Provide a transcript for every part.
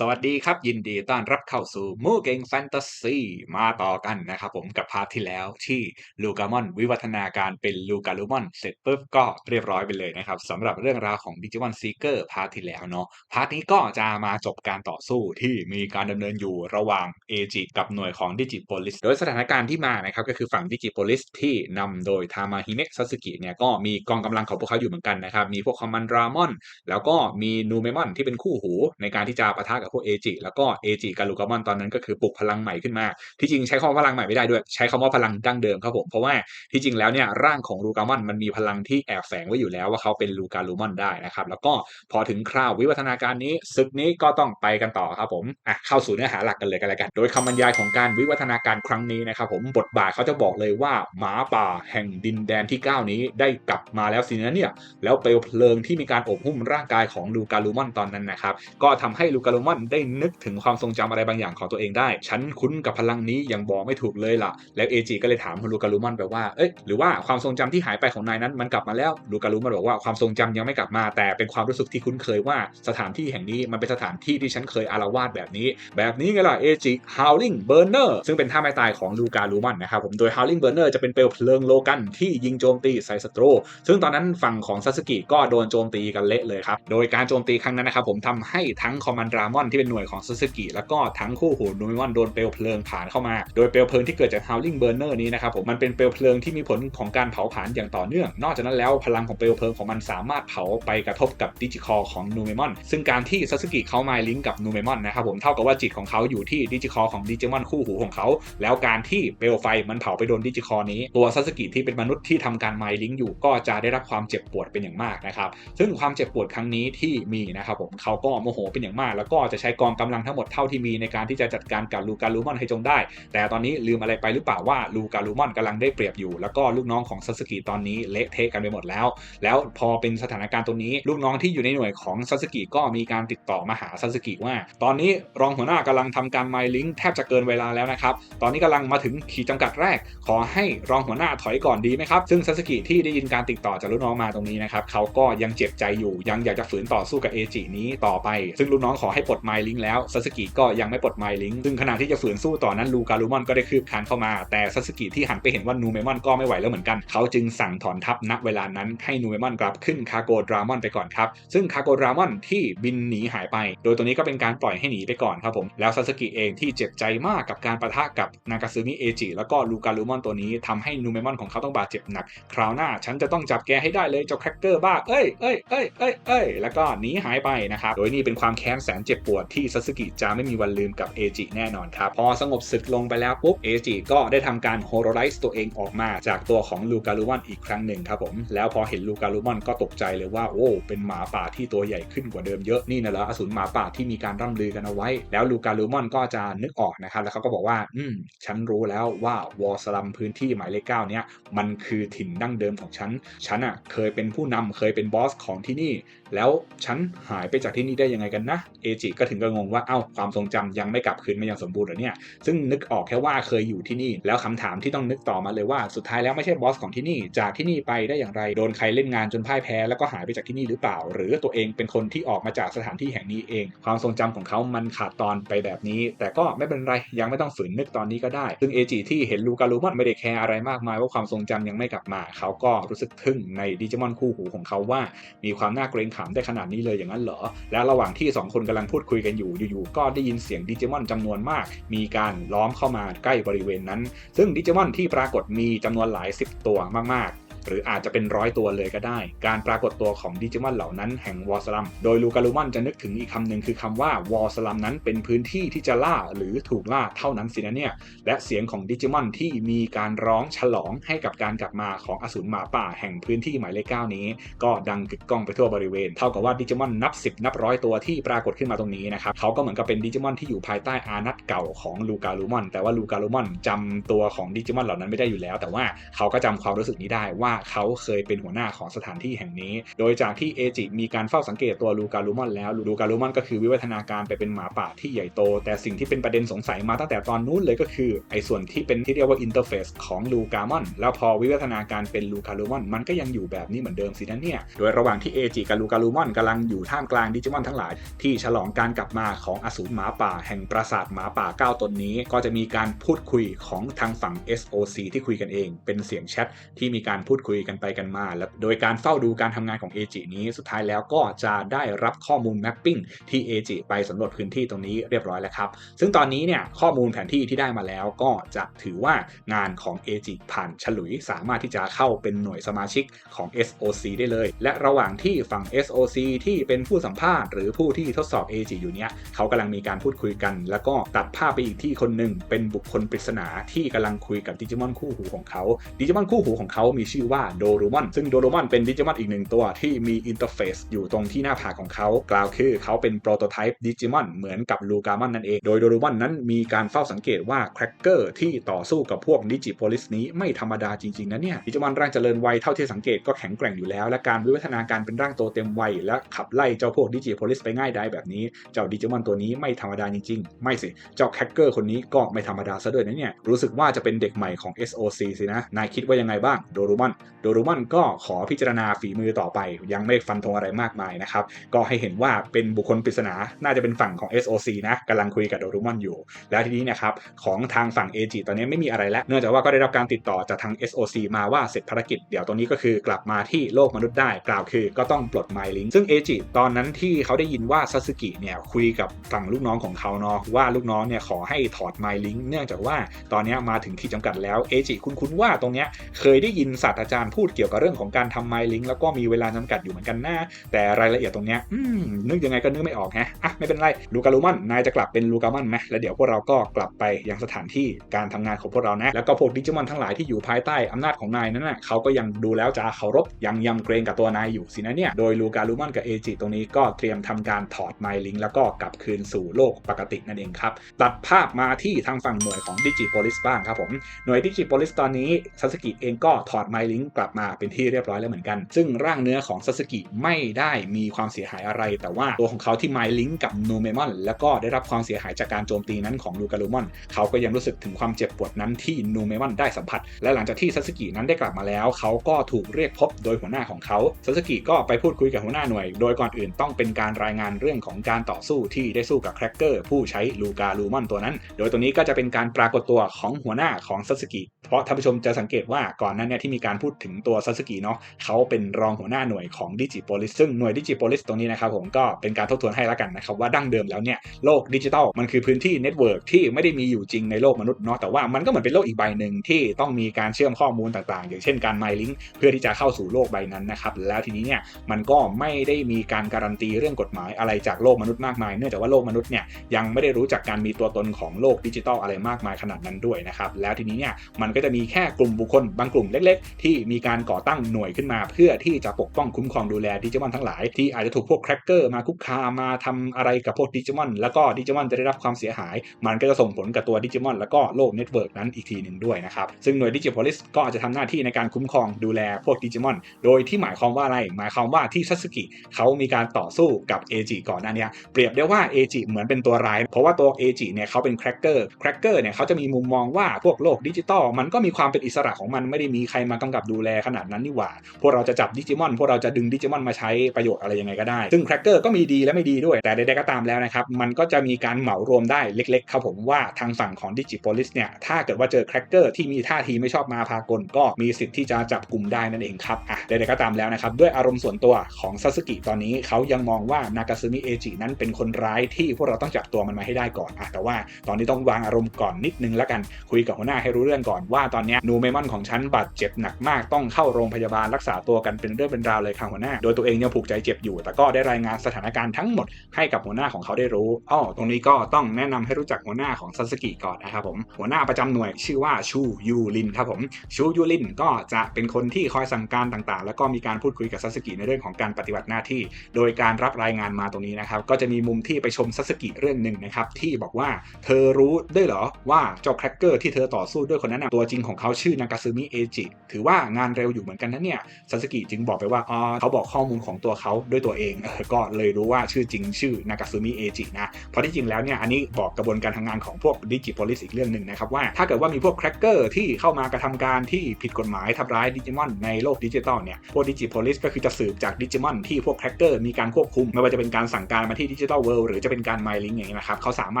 สวัสดีครับ ยินดีต้อนรับเข้าสู่มูเกงแฟนตาซีมาต่อกันนะครับผมกับพาร์ทที่แล้วที่ลูกามอนวิวัฒนาการเป็นลูกาลูมอนเสร็จปุ๊บก็เรียบร้อยไปเลยนะครับสำหรับเรื่องราวของดิจิมอนซีเกอร์พาร์ทที่แล้วเนาะพาร์ทนี้ก็จะมาจบการต่อสู้ที่มีการดำเนินอยู่ระหว่างเอจิกับหน่วยของดิจิโพลิสโดยสถานการณ์ที่มานะครับก็คือฝั่งดิจิโพลิสที่นำโดยทามาฮิเมะซาสึกิเนี่ยก็มีกองกำลังของพวกเขาอยู่เหมือนกันนะครับมีพวกคอมมานดรามอนแล้วก็มีนูเมมอนที่เป็นคู่หูในการที่จะปะทะกับพวกเอจิแล้วก็เอจิกับลูกามอนตอนนั้นก็คือปลุกพลังใหม่ขึ้นมา ที่จริงใช้คำว่าพลังใหม่ไม่ได้ด้วย ใช้คำว่าพลังดั้งเดิมครับผม เพราะว่าที่จริงแล้วเนี่ยร่างของลูกามอนมันมีพลังที่แอบแฝงไว้อยู่แล้วว่าเขาเป็นลูกาลูมอนได้นะครับ แล้วก็พอถึงคราววิวัฒนาการนี้ศึกนี้ก็ต้องไปกันต่อครับผมอะเข้าสู่เนื้อหาหลักกันเลยกันเลยกัน โดยคำบรรยายของการวิวัฒนาการครั้งนี้นะครับผมบทบาทเขาจะบอกเลยว่าหมาป่าแห่งดินแดนที่ 9 นี้ได้กลับมาแล้วสินะเนี่ยแล้วเปลวเพลิงที่มีการอบหุ้มร่างกายของลูกาลูมอนตอนนั้นนะครับก็ทำให้ลูกาลูมอนได้นึกถึงความทรงจำอะไรบางอย่างของตัวเองได้ ฉันคุ้นกับพลังนี้ยังบอกไม่ถูกเลยล่ะ แล้วเอจิก็เลยถามลูกาลูมอนไปว่า เอ๊ะหรือว่าความทรงจำที่หายไปของนายนั้นมันกลับมาแล้ว ลูกาลูมอนบอกว่าความทรงจำยังไม่กลับมา แต่เป็นความรู้สึกที่คุ้นเคยว่าสถานที่แห่งนี้มันเป็นสถานที่ที่ฉันเคยอารวาสแบบนี้ แบบนี้ไงล่ะเอจิ Howling Burner ซึ่งเป็นท่าไม้ตายของลูกาลูมอนนะครับผม โดย Howling Burner จะเป็นเปลวเพลิงโลกันที่ยิงโจมตีใส่ศัตรซึ่งตอนนั้นฝั่งของซาสึกิก็โดนโจมตีกันเละเลยครับ โดยการโจมตีครั้งนั้นนะครับผมทำให้ทั้งคอมมานดรามอนที่เป็นหน่วยของซาสึกิแล้วก็ทั้งคู่หูนูมิมอนโดนเปลวเพลิงผ่านเข้ามา โดยเปลวเพลิงที่เกิดจาก Howling Burner นี้นะครับผมมันเป็นเปลวเพลิงที่มีผลของการเผาผลาญอย่างต่อเนื่อง นอกจากนั้นแล้วพลังของเปลวเพลิงของมันสามารถเผาไปกระทบกับดิจิคอของนูเมมอน ซึ่งการที่ซาสึกิเขามาลิงก์กับนูเมมอนนะครับผมเท่ากับว่าจิตของเขาอยู่ที่ดิจิคอของดิจิมอนคู่หูของเขา แล้วการที่เปลวไฟมันเผาไปโดนดิจิคอนี้ ตัวซาสึกิที่เป็นมนุษย์ที่ทำการไมลิงก์อยู่ ก็จะได้รับความเจ็บปวดเป็นอย่างมากนะครับซึ่งความเจ็บปวดครั้งนี้ที่มีนะครับผมเขาก็โมโหเป็นอย่างมาก แล้วก็จะใช้กองกำลังทั้งหมดเท่าที่มีในการที่จะจัดการกับลูกาลูมอนให้จงได้ แต่ตอนนี้ลืมอะไรไปหรือเปล่าว่าลูกาลูมอนกำลังได้เปรียบอยู่ แล้วก็ลูกน้องของซาสึกิตอนนี้เละเทะกันไปหมดแล้ว แล้วพอเป็นสถานการณ์ตรงนี้ ลูกน้องที่อยู่ในหน่วยของซาสึกิก็มีการติดต่อมาหาซาสึกิว่า ตอนนี้รองหัวหน้ากำลังทำการไมลิงแทบจะเกินเวลาแล้วนะครับตอนนี้กำลังมาถึงขีดจำกัดแรกขอให้รองหัวหน้าถอยก่อนดีไหมครับ ซึ่งซาสกิที่ได้ยินการติดต่อจากลูกน้องมาตรงนี้นะครับเขาก็ยังเจ็บใจอยู่ยังอยากจะฝืนต่อสู้กับเอจินี้ต่อไป ซึ่งลูกน้องขอให้ปลดไมลิงแล้วซาสึกิก็ยังไม่ปลดไมลิงซึ่งขณะที่จะฝืนสู้ต่อนั้นลูกาลูมอนก็ได้คืบคานเข้ามา แต่ซาสึกิที่หันไปเห็นว่านูเมมอนก็ไม่ไหวแล้วเหมือนกัน เขาจึงสั่งถอนทัพณเวลานั้นให้นูเมมอนกลับขึ้นคาโกดรามอนไปก่อนครับ ซึ่งคาโกดรามอนที่บินหนีหายไป โดยตัวนี้ก็เป็นการปล่อยให้หนีไปก่อนครับผม แล้วซาสึกิเองที่เจ็บใจมากกับการประทะกับนากาซึมิเอจิแล้วก็ลูกาลูมอนตัวนี้ทำให้นูเมมอนของเขาต้องบาดเจ็บหนัก คราวหน้าฉันจะต้องจับแกให้ได้เลยเจ้าแครกเกอร์บ้า เอ้ยเอ้ยเอ้ยเอ้ยเอ้ยแล้วก็หนีหายไปนะครับ โดยนี่เป็นความแค้นแสนเจ็บปวดที่ซาสึกิจะไม่มีวันลืมกับเอจิแน่นอนครับ พอสงบศึกลงไปแล้วปุ๊บเอจิก็ได้ทำการโฮโรไลซ์ตัวเองออกมาจากตัวของลูกาลูมอนอีกครั้งหนึ่งครับผม แล้วพอเห็นลูกาลูมอนก็ตกใจเลยว่าโอ้เป็นหมาป่าที่ตัวใหญ่ขึ้นกว่าเดิมเยอะนี่นะเหรออสูรหมาป่าที่มีการร่ำลือกันเอาไว้ แล้วลูกาลูมอนก็จะนึกออกนะครับแล้วเขาก็บอกว่าอืมฉันรู้แล้วว่าวอลสลัมพื้นที่หมายเลขเก้าเนี้ยมันคือถิ่นดั้งเดิมของฉันฉันอะเคยเป็นผู้นำเคยเป็นบอสของที่นี่ แล้วฉันหายไปจากที่นี่ได้ยังไงกันนะเอจิก็ถึงก็งงว่าเอ้าความทรงจำยังไม่กลับคืนมาอย่างสมบูรณ์เหรอเนี่ยซึ่งนึกออกแค่ว่าเคยอยู่ที่นี่ แล้วคำถามที่ต้องนึกต่อมาเลยว่าสุดท้ายแล้วไม่ใช่บอสของที่นี่ จากที่นี่ไปได้อย่างไรโดนใครเล่นงานจนพ่ายแพ้แล้วก็หายไปจากที่นี่หรือเปล่า หรือตัวเองเป็นคนที่ออกมาจากสถานที่แห่งนี้เอง ความทรงจำของเขามันขาดตอนไปแบบนี้ แต่ก็ไม่เป็นไรยังไม่ต้องฝืนนึกตอนนี้ก็ได้ ซึ่งเอจิที่เห็นลูกาลูมอนไม่ได้แคร์อะไรมากมายว่าความทรงจำยังไม่กลับมา เขาก็รู้สึกทึ่งในดิจิมอนคู่หูของเขาว่า มีความน่าเกรงขามได้ขนาดนี้เลยอย่างนั้นเหรอ และระหว่างที่ 2 คนกำลังพูดคุยกันอยู่อยู่ๆก็ได้ยินเสียงดิจิมอนจำนวนมาก มีการล้อมเข้ามาใกล้บริเวณนั้น ซึ่งดิจิมอนที่ปรากฏมีจำนวนหลายสิบตัวมากๆ หรืออาจจะเป็นร้อยตัวเลยก็ได้ การปรากฏตัวของดิจิมอนเหล่านั้นแห่งวอลสลัม โดยลูกาลูมอนจะนึกถึงอีกคำหนึ่งคือคำว่าวอลสลัมนั้นเป็นพื้นที่ที่จะล่าหรือถูกล่าเท่านั้นสินะเนี่ย และเสียงของดิจิมอนที่มีการร้องฉลองให้กับการกลับมาของอสูรหมาป่าแห่งพื้นที่หมายเลขเก้านี้ ก็ดังกึกก้องไปทั่วบริเวณ เท่ากับว่าดิจิมอนนับ 10 นับร้อยตัวที่ปรากฏขึ้นมาตรงนี้นะครับเขาก็เหมือนกับเป็นดิจิมอนที่อยู่ภายใต้อานัตเก่าของลูกาลูมอนแต่ว่าลูกาลูมอนจำตัวของดิจิมอนเหล่านั้นไม่ได้อยู่แล้ว แต่ว่าเขาก็จำความรู้สึกนี้ได้ว่าว่าเขาเคยเป็นหัวหน้าของสถานที่แห่งนี้ โดยจากที่เอจิมีการเฝ้าสังเกตตัวลูการูมอนแล้วลูการูมอนก็คือวิวัฒนาการไปเป็นหมาป่าที่ใหญ่โต แต่สิ่งที่เป็นประเด็นสงสัยมาตั้งแต่ตอนนู้นเลยก็คือไอ้ส่วนที่เป็นที่เรียกว่าอินเทอร์เฟซของลูกามอนแล้วพอวิวัฒนาการเป็นลูการูมอนมันก็ยังอยู่แบบนี้เหมือนเดิมสินะเนี่ยโดยระหว่างที่เอจิกับลูการูมอนกำลังอยู่ท่ามกลางดิจิมอนทั้งหลาย ที่ฉลองการกลับมาของอสูรหมาป่า แห่งปราสาทหมาป่า 9 ตนนี้ ก็จะมีการพูดคุยของทางฝั่ง SOC ที่คุยกันเอง เป็นเสียงแชทที่มีการพูดคุยกันไปกันมา และโดยการเฝ้าดูการทำงานของเอจินี้สุดท้ายแล้วก็จะได้รับข้อมูลแมปปิ้งที่เอจิไปสำรวจพื้นที่ตรงนี้เรียบร้อยแล้วครับ ซึ่งตอนนี้เนี่ยข้อมูลแผนที่ที่ได้มาแล้วก็จะถือว่างานของเอจิผ่านฉลุยสามารถที่จะเข้าเป็นหน่วยสมาชิกของ SOC ได้เลย และระหว่างที่ฝั่ง SOC ที่เป็นผู้สัมภาษณ์หรือผู้ที่ทดสอบ AG อยู่เนี้ยเขากำลังมีการพูดคุยกัน แล้วก็ตัดภาพไปอีกที่คนหนึ่งเป็นบุคคลปริศนาที่กำลังคุยกับดิจิมอนคู่หูของเขาดิจิมอนคู่หูของเขามีชื่อว่าโดรูมอนซึ่งโดรูมอนเป็นดิจิมอนอีกหนึ่งตัวที่มีอินเทอร์เฟซอยู่ตรงที่หน้าผากของเขา กล่าวคือเขาเป็นโปรโตไทป์ดิจิมอนเหมือนกับลูกามอนนั่นเอง โดยโดรูมอนนั้นมีการเฝ้าสังเกตว่าแครกเกอร์ที่ต่อสู้กับพวกดิจิโพลิสนี้ไม่ธรรมดาจริงๆนะเนี่ยดิจิมอนร่างเจริญวัยเท่าที่สังเกตก็แข็งแกร่งอยู่แล้ว และการวิวัฒนาการเป็นร่างโตเต็มวัยและขับไล่เจ้าพวกดิจิโพลิสไปง่ายได้แบบนี้เจ้าดิจิมอนตัวนี้ไม่ธรรมดาจริงๆ ไม่สิเจ้าแคคเกอร์คนนี้ก็ไม่ธรรมดาซะด้วยนะเนี่ยรู้สึกว่าจะเป็นเด็กใหม่ของ SOC สินะนายคิดว่ายังไงบ้างโดรูมอนโดรูมอนก็ขอพิจารณาฝีมือต่อไป ยังไม่ฟันธงอะไรมากมายนะครับ ก็ให้เห็นว่าเป็นบุคคลปริศนา น่าจะเป็นฝั่งของ SOC นะกำลังคุยกับโดรูมอนอยู่ แล้วทีนี้นะครับของทางฝั่ง AG ตอนนี้ไม่มีอะไรแล้ว เนื่องจากว่าก็ได้รับการติดต่อจากทาง SOC มาว่าเสร็จภารกิจ เดี๋ยวตรงนี้ก็คือกลับมาที่โลกมนุษย์ได้ กล่าวคือก็ต้องปลดไมลิงซึ่ง AG ตอนนั้นที่เขาได้ยินว่าซาสึกิเนี่ยคุยกับฝั่งลูกน้องของเขาเนาะว่าลูกน้องเนี่ยขอให้ถอดไมลิงเนื่องจากว่าตอนนี้มาถึงที่จำกัดแล้ว AG คุณคุณว่าตรงเนี้ยเคยได้ยินศาสตราจารย์พูดเกี่ยวกับเรื่องของการทำไมลิงแล้วก็มีเวลาจำกัดอยู่เหมือนกันนะแต่รายละเอียดตรงเนี้ยอืมนึกยังไงก็นึกไม่ออกฮะอะไม่เป็นไรลูกาลูมอนนายจะกลับเป็นลูกามอนไหมแล้วเดี๋ยวพวกเราก็กลับไปยังสถานที่การทำงานของพวกเรานะ แล้วก็พวกดิจิมอนทั้งหลายที่อยู่ภายใต้อำนาจของนายนั้นน่ะเขาก็ยังดูแล้วจะเคารพยังยำเกรงกับตัวนายอยู่สินะเนี่ย โดยลูกาลูมอนกับเอจิตรงนี้ก็เตรียมทำการถอดไมลิงแล้วก็กลับคืนสู่โลกปกตินั่นเองครับตัดภาพมาที่ทางฝั่งหน่วยของดิจิโพลิสบ้างครับผมหน่วยดิจิโพลิสตอนนี้ซาสกิเองก็ถอดไมลิงกลับมาเป็นที่เรียบร้อยแล้วเหมือนกัน ซึ่งร่างเนื้อของซาสกิไม่ได้มีความเสียหายอะไร แต่ว่าตัวของเขาที่ไมลิงกับนูเมมอนแล้วก็ได้รับความเสียหายจากการโจมตีนั้นของลูกาลูมอน เขาก็ยังรู้สึกถึงความเจ็บปวดนั้นที่นูเมมอนได้สัมผัส และหลังจากที่ซาสกินั้นได้กลับมาแล้ว เขาก็ถูกเรียกพบโดยหัวหน้าของเขาซาสกิก็ไปพูดคุยกับหัวหน้าหน่วย โดยก่อนอื่นต้องเป็นการรายงานเรื่องของการต่อสู้ที่ได้สู้กับแครกเกอร์ผู้ใช้ลูกาลูมอนตัวนั้น โดยตัวนี้ก็จะเป็นการปรากฏตัวของหัวหน้าของซาสกิเพราะท่านผู้ชมจะสังเกตว่าก่อนหนั้นเนี่ยที่มีการพูดถึงตัวซาสกิเนาะเขาเป็นรองหัวหน้าหน่วยของดิจิโพลิสซึ่งหน่วยดิจิโพลิสตรงนี้นะครับผมก็เป็นการทบทวนให้ล้วกันนะครับว่าดั้งเดิมแล้วเนี่ยโลกดิจิทัลมันคือพื้นที่เน็ตเวิร์กที่ไม่ได้มีอยู่จริงในโลกมนุษย์เนาะแต่ว่ามันก็เหมือนเป็นโลกอีกใบหนึ่งที่ต้องมีการเชื่อมข้อมูลต่างๆ อย่างเช่นการไมลิงเพื่อที่จะเข้าสู่โลกใบนั้นนะครับแล้วทีนี้เนี่ยมันก็ไม่ได้มีการการันตีเรื่องกฎหมายอะไรจากโลกมนุษย์มากมาย เนื่องจากว่าโลกมนุษย์เนี่ยยังไม่ได้รู้จักการมีตัวตนของโลกดิจิทัลอะไรมากมายขนาดนั้นด้วยนะครับแล้วทีนี้เนี่ยมันก็จะมีแค่กลุ่มบุคคลบางกลุ่มเล็ก ๆ ที่มีการก่อตั้งหน่วยขึ้นมา เพื่อที่จะปกป้องคุ้มครองดูแลดิจิมอนทั้งหลาย ที่อาจจะถูกพวกแครกเกอร์มาคุกคามมาทำอะไรกับพวกดิจิมอนแล้วก็ดิจิมอนจะได้รับความเสียหาย มันก็จะส่งผลกับตัวดิจิมอนแล้วก็โลกเน็ตเวิร์กนั้นอีกทีหนึ่งด้วยนะครับซึ่งหน่วยดิจิโพลิสก็อาจจะทำหน้าที่ในการคุ้มครองดูแลพวกดิจิมอนโดยที่หมายความว่าอะไรหมายความว่าที่ซัสกิเขามีการต่อสู้กับเอจิก่อนหน้านี้เปรียบได้ว่าเอจิเหมือนเป็นตัวร้าย เพราะว่าตัวเอจิเนี่ยเขาเป็นแครกเกอร์แครกเกอร์เนี่ยเขาจะมีมุมมองว่าพวกโลกดิจิตอลมันก็มีความเป็นอิสระของมันไม่ได้มีใครมากำกับดูแลขนาดนั้นนี่หว่า พวกเราจะจับดิจิมอน พวกเราจะดึงดิจิมอนมาใช้ประโยชน์อะไรยังไงก็ได้ ซึ่งแครกเกอร์ก็มีดีและไม่ดีด้วย แต่ใดๆก็ตามแล้วนะครับ มันก็จะมีการเหมารวมได้เล็ก ๆ ครับผมว่าทางฝั่งของดิจิโพลิสเนี่ย ถ้าเกิดว่าเจอแครกเกอร์ที่มีท่าทีไม่ชอบมาพากล ก็มีสิทธิ์ที่จะจับกลุ่มได้นั่นเองครับ อะ ใดๆก็ตามแล้วนะครับ ด้วยอารมณ์ส่วนตัวของซาสึกิตอนนี้เขายังมองว่านากาซึมิเอจินั้นเป็นคนร้ายที่พวกเราต้องจับตัวมันมาให้ได้ก่อนอะแต่ว่าตอนนี้ต้องวางอารมณ์ก่อนนิดนึงแล้วกัน คุยกับหัวหน้าให้รู้เรื่องก่อนว่าตอนนี้นูเมมอนของฉันบาดเจ็บหนักมากต้องเข้าโรงพยาบาลรักษาตัวกันเป็นเรื่องเป็นราวเลยค่ะหัวหน้า โดยตัวเองยังผูกใจเจ็บอยู่ แต่ก็ได้รายงานสถานการณ์ทั้งหมดให้กับหัวหน้าของเขาได้รู้อ้อตรงนี้ก็ต้องแนะนำให้รู้จักหัวหน้าของซาสกิก่อนนะครับผมหัวหน้าประจำหน่วยชื่อว่าชูยูรินครับผมชูยูรินก็จะเป็นคนที่คอยสั่งการต่างๆ แล้วก็มีการพูดคุยกับซาสกิในเรื่องของการปฏิบัติหน้าที่ โดยการรับรายงานมาตรงนี้นะครับก็จะมีมุมที่ไปชมซาสกิเรื่องหนึ่งนะครับที่บอกว่าเธอรู้ด้วยเหรอว่าเจ้าแครกเกอร์ที่เธอต่อสู้ด้วยคนนั้นตัวจริงของเขาชื่อนากาซึมิเอจิถือว่างานเร็วอยู่เหมือนกันนะเนี่ยซาสกิจึงบอกไปว่าอ๋อเขาบอกข้อมูลของตัวเขาด้วยตัวเองเออก็เลยรู้ว่าชื่อจริงชื่อนากาซึมิเอจินะเพราะที่จริงแล้วเนี่ยอันนี้บอกกระบวนการทำงานของพวกดิจิโพลิสอีกเรื่องหนึ่งนะครับว่าถ้าเกิดว่ามีพวกแครกเกอร์ที่เข้ามากระทำการที่ผิดกฎหมายทำร้ายดิจิมอนในโลกดิจิตอลเนี่ยพวกดิจิโพลิสก็คือจะสืบจากดิจิมอนที่พวกแครกเกอร์มีการควบคุม ไม่ว่าจะเป็นการสั่งการมาที่ดิจิตอลเวิลด์หรือจะเป็นการไมลิงอย่างนี้นะครับเขาสามา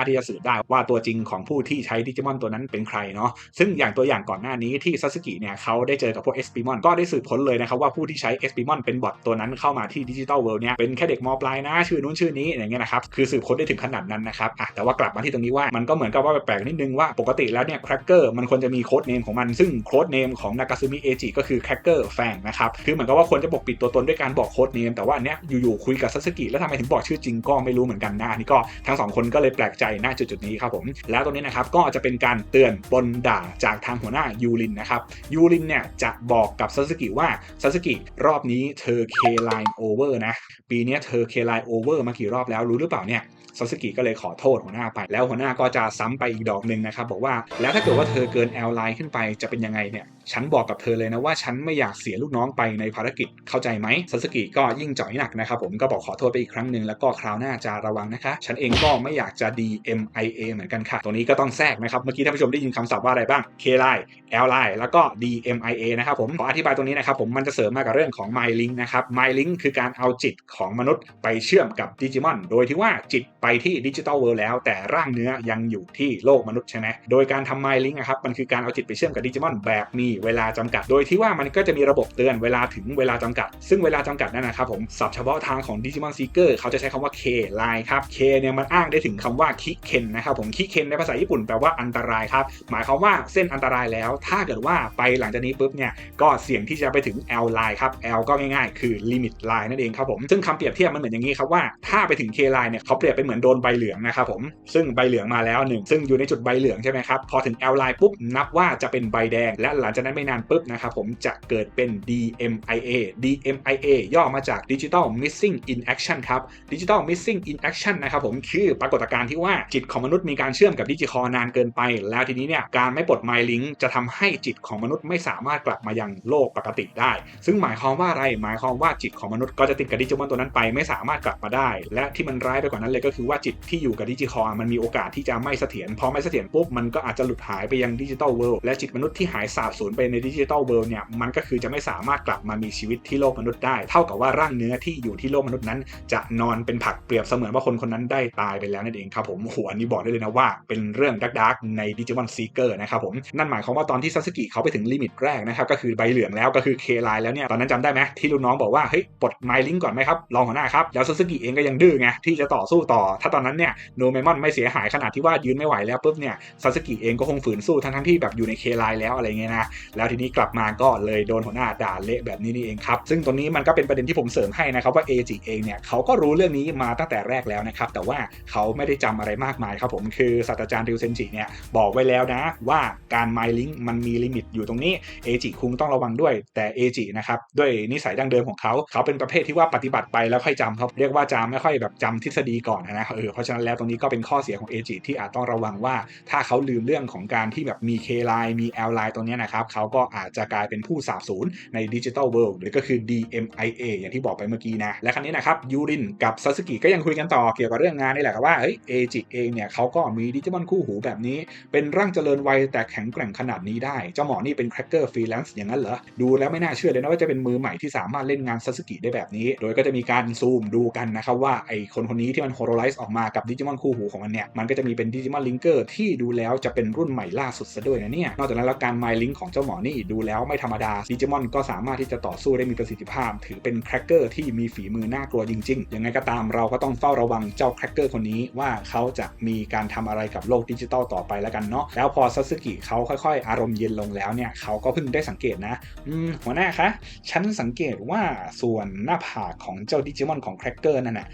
รถที่จะสืบได้ว่าตัวจริงของผู้ที่ใช้ดิจิมอนตัวนั้นเป็นใครเนาะซึ่งอย่างตัวอย่างก่อนหน้านี้ที่ซาสึกิเนี่ยเขาได้เจอกับพวกเอสปิมอนก็ได้สืบค้นเลยนะครับว่าผู้ที่ใช้เอสปิมอนเป็นบอทตัวนั้นเข้ามาที่ดิจิตอลเวิลด์เนี่ยเป็นแค่เด็กมปลายนะชื่อนู้นชื่อนี้อย่างเงี้ยนะครับคือสืบค้นได้ถึงขนาดนั้นนะครับอะแต่ว่ากลับมาที่ตรงนี้ว่ามันก็เหมือนกับว่าแปลกๆนิดนึงว่าปกติแล้วเนี่ยแครกเกอร์มันควรจะมีโค้ดเนมของมันซึ่งโค้ดเนมของนากาซึมิเอจิก็คือแครกเกอร์แฟงนะครับคือเหมือนกับว่าคนจะปกปิดตัวตนด้วยการบอกโค้ดเนมแต่ว่าอันเนี้ยอยู่ๆคุยกับซาสึกิแล้วทำไมถึงบอกชื่อจริงก็ไม่รู้เหมือนกันนะอันนี้ก็ทั้งสองคนก็เลยแปลกใจณจุดๆนี้ครับผมแล้วตรงนี้นะครับก็จะเป็นการเตือนบนด่าจากทางหัวหน้ายูรินนะครับยูรินเนี่ยจะบอกกับซาสึกิว่าซาสึกิรอบนี้เธอเคไลน์โอเวอร์นะ ปีนี้เธอเคไลน์โอเวอร์มากี่รอบแล้วรู้หรือเปล่าเนี่ยซาสึกิก็เลยขอโทษหัวหน้าไป แล้วหัวหน้าก็จะซ้ำไปอีกดอกหนึ่งนะครับ บอกว่าแล้วถ้าเกิดว่าเธอเกินแอลไลน์ขึ้นไปจะเป็นยังไงเนี่ยฉันบอกกับเธอเลยนะว่าฉันไม่อยากเสียลูกน้องไปในภารกิจเข้าใจไหมซาสึกิก็ยิ่งจ่อยหนักนะครับผมก็บอกขอโทษไปอีกครั้งหนึ่งแล้วก็คราวหน้าจะระวังนะคะ ฉันเองก็ไม่อยากจะ DMIA เหมือนกันค่ะ ตรงนี้ก็ต้องแทรกนะครับ เมื่อกี้ท่านผู้ชมได้ยินคำศัพท์ว่าอะไรบ้าง K line L line แล้วก็ DMIA นะครับผมขออธิบายตรงนี้นะครับผมมันจะเสริมมากับเรื่องของ My Link นะครับ My Link คือการเอาจิตของมนุษย์ไปเชื่อมกับดิจิมอนโดยที่ว่าจิตไปที่ดิจิตอลเวิลด์แล้ว แต่ร่างเนื้อยังอยู่ที่โลกมนุษย์ใช่ไหมโดยการทำ My Link นะครับมันคือการเอาจิตไปเชื่อมกับดิจิมอนแบบมีเวลาจำกัด โดยที่ว่ามันก็จะมีระบบเตือนเวลาถึงเวลาจำกัด ซึ่งเวลาจำกัดนั่นนะครับผมศัพท์เฉพาะทางของ Digimon Seeker เขาจะใช้คำว่า K line ครับ K เนี่ยมันอ้างได้ถึงคำว่าคิเคนนะครับผมคิเคนในภาษาญี่ปุ่นแปลว่าอันตรายครับหมายความว่าเส้นอันตรายแล้ว ถ้าเกิดว่าไปหลังจากนี้ปุ๊บเนี่ยก็เสี่ยงที่จะไปถึง L line ครับ L ก็ง่ายๆ คือ limit line นั่นเองครับผมซึ่งคำเปรียบเทียบมันเหมือนอย่างนี้ครับว่าถ้าไปถึง K line เนี่ยเขาเปรียบเป็นเหมือนโดนใบเหลืองนะครับผมซึ่งใบเหลืองมาแล้วหนึ่งซึ่งอยู่ในจุดใบเหลืองใช่ไหมครับพอถึง L line ปุ๊บนับว่าจะเป็นใบแดงและหลังจากนั้นไม่นานปุ๊บนะครับผมจะเกิดเป็น DMIA DMIA ย่อมาจาก Digital Missing in Action ครับ Digital Missing in Action นะครับผมคือปรากฏการณ์ที่ว่าจิตของมนุษย์มีการเชื่อมกับดิจิคอนานเกินไป แล้วทีนี้เนี่ยการไม่ปลด My Link จะทำให้จิตของมนุษย์ไม่สามารถกลับมายังโลกปกติได้ ซึ่งหมายความว่าอะไรหมายความว่าจิตของมนุษย์ก็จะติดกับดิจิมอนตัวนั้นไปไม่สามารถกลับมาได้ และที่มันร้ายไปกว่านั้นเลยก็คือว่าจิตที่อยู่กับดิจิคอมันมีโอกาสที่จะไม่เสถียรพอไม่เสถียรปุ๊บมันก็อาจจะหลุดหายไปยังดิจิตอลเวิลด์และจิตมนุษย์ที่หายสาบสูญไปในดิจิตอลเวิลด์เนี่ยมันก็คือจะไม่สามารถกลับมามีชีวิตที่โลกมนุษย์ได้ เท่ากับว่าร่างเนื้อที่อยู่ที่โลกมนุษย์นั้น จะนอนเป็นผักเปรียบเสมือนว่าคนคนนั้นได้ตายไปแล้วนั่นเองครับผมหัวนี้บอกได้เลยนะว่าเป็นเรื่องดักดักในดิจิมอนซีเกอร์นะครับผมนั่นหมายความว่าตอนที่ซาสึกิเขาไปถึงลิมิตแรกนะครับก็คือใบเหลืองแล้วก็คือเคไลน์แล้วเนี่ยตอนนั้นจำได้ไหมที่ลูกน้องบอกว่าเฮ้ยปลดไมลิงก่อนไหมครับรองหัวหน้าครับแล้วซาสึกิเองก็ยังดื้อไงที่จะต่อสู้ต่อ ถ้าตอนนั้นเนี่ยโนเมมอนไม่เสียหายขนาดที่ว่ายืนไม่ไหวแล้วปุ๊บเนี่ยซาสึกิเองก็คงฝืนสู้ทั้งทั้งที่แบบอยู่ในเคไลแล้วอะไรเงี้ยนะแล้วทีนี้กลับมาก็เลยโดนหัวหน้าด่าเละแบบนี้นี่เองครับ ซึ่งตรงนี้มันก็เป็นประเด็นที่ผมเสริมให้นะครับว่าเอจิเองเนี่ยเขาก็รู้เรื่องนี้มาตั้งแต่แรกแล้วนะครับ แต่ว่าเขาไม่ได้จำอะไรมากมายครับผมคือศาสตราจารย์ริวเซนจิเนี่ยบอกไว้แล้วนะว่าการไมลิงมันมีลิมิตอยู่ตรงนี้เอจิคุงต้องระวังด้วย แต่เอจินะครับด้วยนิสัยดั้งเดิมของเขา เขาเป็นประเภทที่ว่าปฏิบัติไปแล้วค่อยจำครับเรียกว่าจำไม่ค่อยแบบจำทฤษฎีก่อนนะเออเพราะฉะนั้นแล้วตรงนี้ก็เป็นข้อเสียของเอจิที่อาจต้องระวังว่า ถ้าเขาลืมเรื่องของการที่แบบมี K line มี L line ตรงนี้นะครับเขาก็อาจจะกลายเป็นผู้สาบสูญในดิจิทัลเวิลด์หรือก็คือ DMIA อย่างที่บอกไปเมื่อกี้นะ และครั้นี้นะครับยูรินกับซาสึกิก็ยังคุยกันต่อเกี่ยวกับเรื่องงานนี่แหละครับว่าเฮ้ยเอจิเองเนี่ยเขาก็มีดิจิมอนคู่หูแบบนี้ เป็นร่างเจริญวัยแต่แข็งแกร่งขนาดนี้ได้ เจ้าหมอนี่เป็นแครกเกอร์ฟรีแลนซ์อย่างนั้นเหรอ ดูแล้วไม่น่าเชื่อเลยนะว่าจะเป็นมือใหม่ที่สามารถเล่นงานซาสึกิได้แบบนี้ โดยก็จะมีการซูมดูกันนะครับว่าไอคนคนนี้ที่มันโฮโลไลซ์ออกมากับดิจิมอนคู่หูของมันเนี่ยมันก็จะมีเป็นดิจิมอนลิงเกอร์ที่ดูแล้วจะเป็นรุ่นใหม่ล่าสุดซะด้วยนะเนี่ยนอกจากนั้นแล้วการไมลิงของเจ้าหมอนี่ดูแล้วไม่ธรรมดาดิจิมอนก็สามารถที่จะต่อสู้ได้มีประสิทธิภาพ ถือเป็นแครกเกอร์ที่มีฝีมือน่ากลัวจริงๆ ยังไงก็ตามเราก็ต้องเฝ้าระวังเจ้าแครกเกอร์คนนี้ว่าเขาจะมีการทำอะไรกับโลกดิจิตอลต่อไปแล้วกันเนาะแล้วพอซาสึกิเขาค่อยๆ อารมณ์เย็นลงแล้วเนี่ยเขาก็เพิ่งได้สังเกตนะอืมหัวหน้าคะฉันสังเกตว่าส่วนหน้าผากของเจ้าดิจิมอนของแครกเกอร์นั่นน่ะ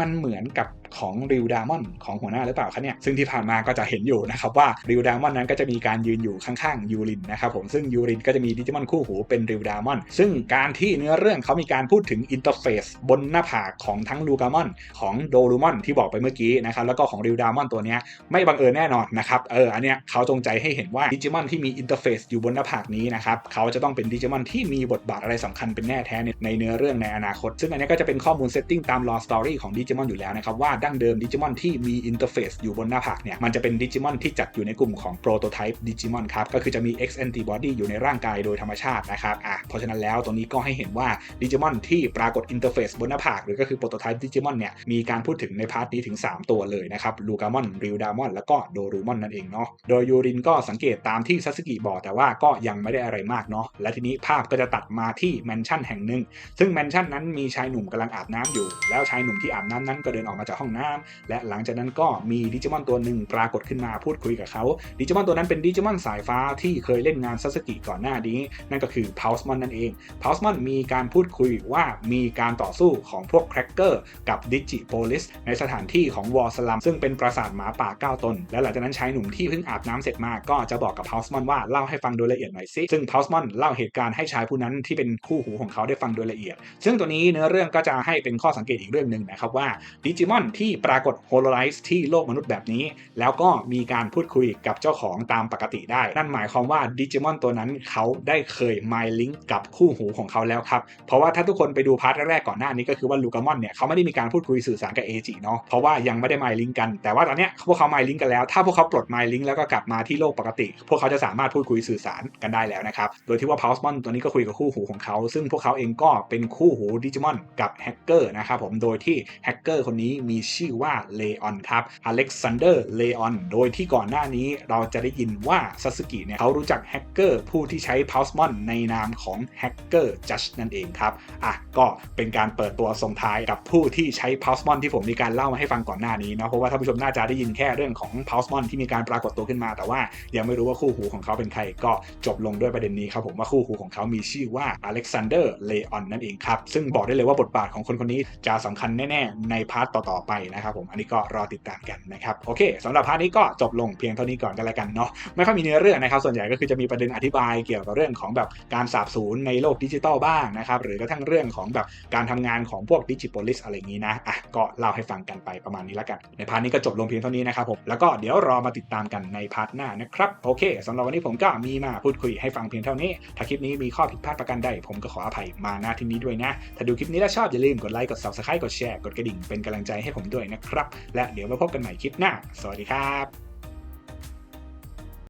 มันเหมือนกับ ของริวดามอนของหัวหน้าหรือเปล่าคะเนี่ยซึ่งที่ผ่านมาก็จะเห็นอยู่นะครับว่าริวดามอนนั้นก็จะมีการยืนอยู่ข้างๆยูรินนะครับผมซึ่งยูรินก็จะมีดิจิมอนคู่หูเป็นริวดามอนซึ่งการที่เนื้อเรื่องเขามีการพูดถึงอินเทอร์เฟซบนหน้าผากของทั้งลูกามอนของโดรูมอนที่บอกไปเมื่อกี้นะครับแล้วก็ของริวดามอนตัวเนี้ยไม่บังเอิญแน่นอนนะครับเอออันเนี้ยเขาจงใจให้เห็นว่าดิจิมอนที่มีอินเทอร์เฟซอยู่บนหน้าผากนี้นะครับเขาจะต้องเป็นดิจิมอนที่มีบทบาทอะไรสำคัญเป็นแน่แท้ในเนื้อเรื่องในอนาคต ซึ่งอันนี้ก็จะเป็นข้อมูลเซตติ้งตามลอสตอรี่ของดิจิมอนอยู่แล้วนะครับว่าดั้งเดิมดิจิมอนที่มีอินเทอร์เฟซอยู่บนหน้าผากเนี่ยมันจะเป็นดิจิมอนที่จัดอยู่ในกลุ่มของโปรโตไทป์ดิจิมอนครับก็คือจะมี X antibody อยู่ในร่างกายโดยธรรมชาตินะครับอะเพราะฉะนั้นแล้วตรงนี้ก็ให้เห็นว่าดิจิมอนที่ปรากฏอินเทอร์เฟซบนหน้าผากหรือก็คือโปรโตไทป์ดิจิมอนเนี่ยมีการพูดถึงในพาร์ทนี้ถึง 3 ตัวเลยนะครับลูกามอนริวดามอนแล้วก็โดรูมอนนั่นเองเนาะโดยยูรินก็สังเกตตามที่ซัสกิบอกแต่ว่าก็ยังไม่ได้อะไรมากเนาะและทีนี้ภาพก็จะตัดมาที่แมนชั่นแห่งหนึ่งซึ่งแมนชั่นนั้นมีชายหนุ่มกำลังอาบน้ำอยู่ แล้วชายหนุ่มที่อาบน้ำนั้นก็เดินออกมาจากห้องน้ำและหลังจากนั้นก็มีดิจิมอนตัวหนึ่งปรากฏขึ้นมาพูดคุยกับเขาดิจิมอนตัวนั้นเป็นดิจิมอนสายฟ้าที่เคยเล่นงานซัสกิก่อนหน้านี้ นั่นก็คือพาวส์มอนนั่นเองพาวส์มอนมีการพูดคุยว่ามีการต่อสู้ของพวกแครกเกอร์กับดิจิโพลิสในสถานที่ของวอลสลัมซึ่งเป็นปราสาทหมาป่า 9 ตน และหลังจากนั้นชายหนุ่มที่เพิ่งอาบน้ำเสร็จมาก็จะบอกกับพาวส์มอนว่าเล่าให้ฟังโดยละเอียดหน่อยสิซึ่งพาวส์มอนเล่าเหตุการณ์ให้ชายผู้นั้นที่เป็นคู่หูของเขาได้ฟังโดยละเอียด ซึ่งตัวนี้เนื้อเรื่องก็จะให้เป็นข้อสังเกตอีกเรื่องหนึ่งนะครับว่าดิจิมอนที่ปรากฏโฮโลไลซ์ที่โลกมนุษย์แบบนี้ แล้วก็มีการพูดคุยกับเจ้าของตามปกติได้ นั่นหมายความว่าดิจิมอนตัวนั้นเขาได้เคยไมลิงก์กับคู่หูของเขาแล้วครับ เพราะว่าถ้าทุกคนไปดูพาร์ทแรกๆก่อนหน้านี้ก็คือว่าลูกามอนเนี่ยเขาไม่ได้มีการพูดคุยสื่อสารกับเอจิเนาะเพราะว่ายังไม่ได้ไมลิงก์กัน แต่ว่าตอนเนี้ยพวกเขาไมลิงก์กันแล้วถ้าพวกเขาปลดไมลิงก์แล้วก็กลับมาที่โลกปกติ พวกเขาจะสามารถพูดคุยสื่อสารกันได้แล้วนะครับโดยที่ว่าพาวส์มอนตัวนี้ก็คุยกับคู่หูของเขาซึ่งพวกเขาเองก็เป็นคู่หูดิจิมอนกับแฮกเกอร์นะครับผมโดยที่แฮกเกอร์คนนี้มีชื่อว่าเลออนครับอเล็กซานเดอร์เลออนโดยที่ก่อนหน้านี้เราจะได้ยินว่าซาสึกิเนี่ยเขารู้จักแฮกเกอร์ผู้ที่ใช้พาวส์มอนในนามของแฮกเกอร์จัชนั่นเองครับอะก็เป็นการเปิดตัวส่งท้ายกับผู้ที่ใช้พาวส์มอนที่ผมมีการเล่ามาให้ฟังก่อนหน้านี้นะเพราะว่าท่านผู้ชมน่าจะได้ยินแค่เรื่องของพาวส์มอนที่มีการปรากฏตัวขึ้นมา แต่ว่ายังไม่รู้ว่าคู่หูของเขาเป็นใครก็จบลงด้วยประเด็นนี้ครับผมว่าคู่หูของเขามีชื่อว่าอเล็กซานเดอร์เลออนนั่นเองครับซึ่งบอกได้เลยว่าบทบาทของคนคนนี้จะสำคัญแน่ๆในพาร์ทต่อๆไปนะครับผมอันนี้ก็รอติดตามกันนะครับโอเคสำหรับพาร์ทนี้ก็จบลงเพียงเท่านี้ก่อนกันแล้วกันเนาะไม่ค่อยมีเนื้อเรื่องนะครับส่วนใหญ่ก็คือจะมีประเด็นอธิบายเกี่ยวกับเรื่องของแบบการสาบสูญในโลกดิจิตอลบ้างนะครับหรือกระทั่งเรื่องของแบบการทำงานของพวกดิจิโพลิสอะไรอย่างนี้นะอะก็เล่าให้ฟังกันไปประมาณนี้แล้วกัน ในพาร์ทนี้ก็จบลงเพียงเท่านี้นะครับผมแล้วก็เดี๋ยวรอมาติดตามกันในพาร์ทหน้านะครับโอเคสำหรับวันนี้ผมก็มีมาพูดคุยให้ฟังเพียงเท่านี้ ถ้าคลิปนี้มีข้อผิดพลาดประการใดผมก็ขออภัยมาณที่นี้ด้วยนะ ถ้าดูคลิปนี้แล้วชอบอย่าลืมกดไลค์กด subscribe กดแชร์กดกระดิ่งเป็นกำลังใจให้ผมด้วยนะครับ และเดี๋ยวมาพบกันใหม่คลิปหน้า สวัสดีครับ